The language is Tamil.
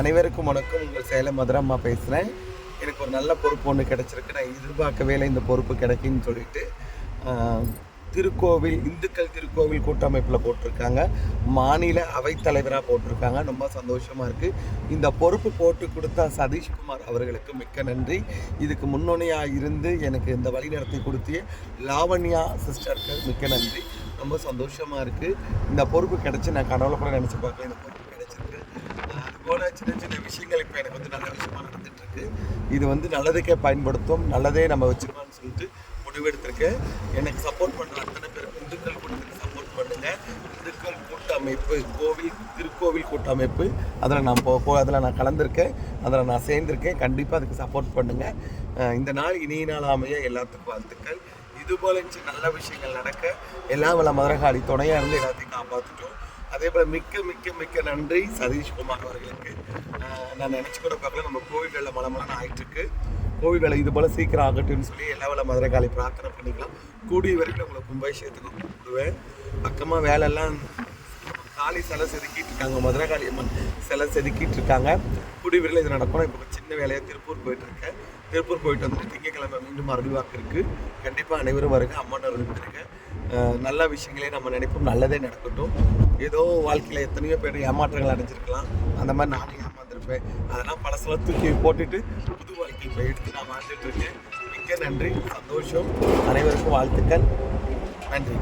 அனைவருக்கும் வணக்கம். உங்கள் சேலம் மதுரம்மா பேசுகிறேன் எனக்கு ஒரு நல்ல பொறுப்பு ஒன்று கிடச்சிருக்கு. நான் எதிர்பார்க்கவே இல்லை இந்த பொறுப்பு கிடைக்குன்னு சொல்லிட்டு திருக்கோவில் இந்துக்கள் திருக்கோவில் கூட்டமைப்பில் போட்டிருக்காங்க. மாநில அவைத்தலைவராக போட்டிருக்காங்க. ரொம்ப சந்தோஷமாக இருக்குது இந்த பொறுப்பு போட்டு கொடுத்த சதீஷ்குமார் அவர்களுக்கு மிக்க நன்றி. இதுக்கு முன்னோனையாக இருந்து எனக்கு இந்த வழி நடத்தி கொடுத்திய லாவண்யா சிஸ்டருக்கு மிக்க நன்றி. ரொம்ப சந்தோஷமாக இருக்குது இந்த பொறுப்பு கிடச்சி நான் கடவுளை கூட நினச்சி பார்க்கல இந்த பொறுப்பு போல சின்ன சின்ன விஷயங்கள் இப்போ எனக்கு வந்து நல்ல விஷயமா நடந்துட்டு இருக்கு இது வந்து நல்லதுக்கே பயன்படுத்தும் நல்லதே நம்ம வச்சுக்கலாம்னு சொல்லிட்டு முடிவெடுத்திருக்கேன் எனக்கு சப்போர்ட் பண்ணுற அத்தனை பேர் இந்துக்கள் கூட்டத்துக்கு சப்போர்ட் பண்ணுங்க. இந்துக்கள் கூட்டமைப்பு கோவில் திருக்கோவில் கூட்டமைப்பு அதில் நான் போ போ அதில் நான் கலந்துருக்கேன். அதில் நான் சேர்ந்திருக்கேன். கண்டிப்பாக அதுக்கு சப்போர்ட் பண்ணுங்க. இந்த நாள் இனிய நாள் அமைய எல்லாத்துக்கும் வாழ்த்துக்கள். இது போல நல்ல விஷயங்கள் நடக்க எல்லாம் வள மதுரகாளி துணையாக இருந்து எல்லாத்தையும் காப்பாற்றிட்டோம் அதே போல் மிக்க மிக்க மிக்க நன்றி சதீஷ் குமார் அவர்களுக்கு நான் நினச்சி கூட பார்க்கல. நம்ம கோவில்களில் மலமலன்னு ஆகிட்டுருக்கு கோவில்களை வேலை இது போல் சீக்கிரம் ஆகட்டும்னு சொல்லி எல்லா வேலை மதுரை காலை பிரார்த்தனை பண்ணிக்கலாம். கூடிய வரைக்கும் உங்களை கும்பாபிஷேகத்துக்கு கூப்பிடுவேன். பக்கமாக வேலையெல்லாம் காளி சிலை செதுக்கிட்டு இருக்காங்க. மதுரை காளி அம்மன் சிலை செதுக்கிட்டு இருக்காங்க. குடிவிரில் இது நடக்கணும். இப்போ சின்ன வேலையாக திருப்பூர் போயிட்டு இருக்கேன். திருப்பூர் போயிட்டு வந்துட்டு திங்கக்கிழமை மீண்டும் மறுபடியும் இருக்குது கண்டிப்பாக அனைவரும் வருங்க அம்மன் இருந்துருங்க நல்ல விஷயங்களே நம்ம நினைப்போம். நல்லதே நடக்கட்டும். ஏதோ வாழ்க்கையில் எத்தனையோ பேர் ஏமாற்றங்கள் அடைஞ்சிருக்கலாம். அந்த மாதிரி நானும் ஏமாந்துருப்பேன். அதெல்லாம் பழசெல்லாம் தூக்கி போட்டுட்டு புது வாழ்க்கை போய் எடுத்து நான் வாழ்ந்துட்டு இருக்கேன். மிக்க நன்றி சந்தோஷம். அனைவருக்கும் வாழ்த்துக்கள். நன்றி.